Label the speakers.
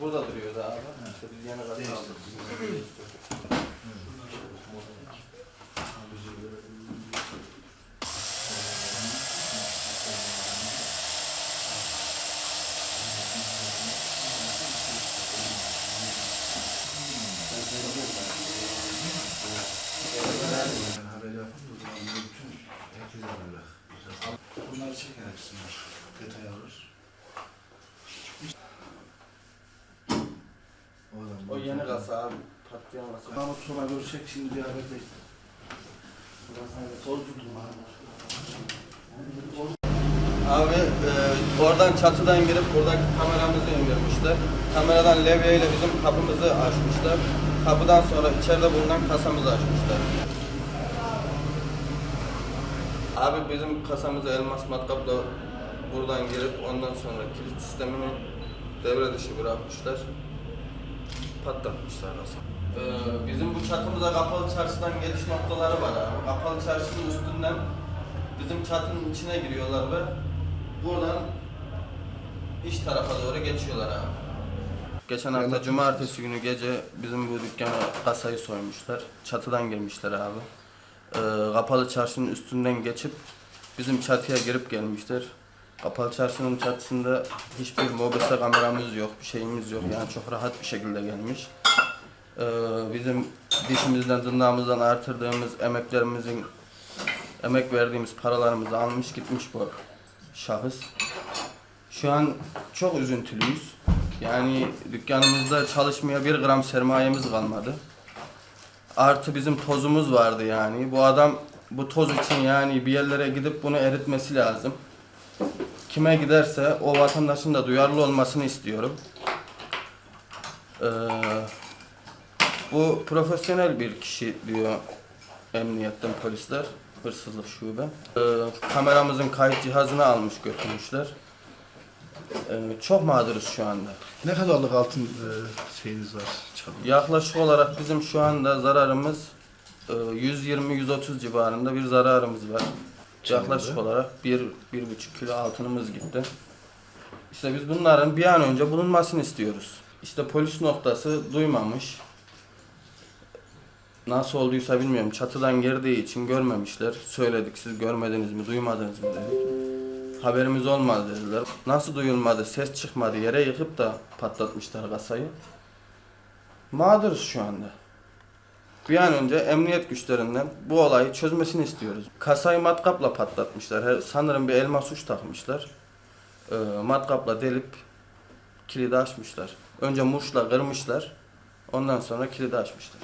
Speaker 1: burada duruyordu abi. İşte biz yeni kasa aldık.
Speaker 2: Ben haber yapayım da o zaman bunu bütün herkese böyle. Bunları çeker hepsini. Detay alır. O, adam
Speaker 1: O yeni kasa abi. Patlayan kasa.
Speaker 2: Mahmut sonra görecek şimdi bir haber değil. Toz tutun
Speaker 1: Abi e, oradan çatıdan girip buradaki kameramızı indirmişler. Kameradan levyeyle bizim kapımızı açmışlar. Kapıdan sonra içeride bulunan kasamızı açmışlar. Abi bizim kasamızı elmas matkapla buradan girip ondan sonra kilit sistemini devre dışı bırakmışlar. Patlatmışlar kasayı. Ee, bizim bu çatımıza kapalı çarşıdan geliş noktaları var abi. Kapalı çarşının üstünden bizim çatının içine giriyorlar ve buradan iç tarafa doğru geçiyorlar abi. Geçen hafta cumartesi günü gece bizim bu dükkanı kasayı soymuşlar. Çatıdan girmişler abi. Ee, kapalı çarşının üstünden geçip bizim çatıya girip gelmişler. Kapalı çarşının çatısında hiçbir mobese kameramız yok, bir şeyimiz yok. Yani çok rahat bir şekilde gelmiş. Ee, bizim dişimizden, tırnağımızdan artırdığımız emeklerimizin, emek verdiğimiz paralarımızı almış gitmiş bu şahıs. Şu an çok üzüntülüyüz. Yani dükkanımızda çalışmaya bir gram sermayemiz kalmadı. Artı bizim tozumuz vardı yani. Bu adam bu toz için yani bir yerlere gidip bunu eritmesi lazım. Kime giderse o vatandaşın da duyarlı olmasını istiyorum. Ee, bu profesyonel bir kişi diyor emniyetten polisler, hırsızlık şube. Ee, kameramızın kayıt cihazını almış götürmüşler. Ee, çok mağduruz şu anda.
Speaker 2: Ne kadarlık altın e, şeyiniz var? Çalın.
Speaker 1: Yaklaşık olarak bizim şu anda zararımız e, 120-130 civarında bir zararımız var. Yaklaşık
Speaker 2: Çalındı.
Speaker 1: olarak 1 1,5 kilo altınımız gitti. İşte biz bunların bir an önce bulunmasını istiyoruz. İşte polis noktası duymamış. Nasıl olduysa bilmiyorum. Çatıdan girdiği için görmemişler. Söyledik siz görmediniz mi, duymadınız mı dedik. Haberimiz olmadı dediler. Nasıl duyulmadı, ses çıkmadı, yere yıkıp da patlatmışlar kasayı. Mağduruz şu anda. Bir an önce emniyet güçlerinden bu olayı çözmesini istiyoruz. Kasayı matkapla patlatmışlar. Sanırım bir elma suç takmışlar. Ee, matkapla delip kilidi açmışlar. Önce muşla kırmışlar. Ondan sonra kilidi açmışlar.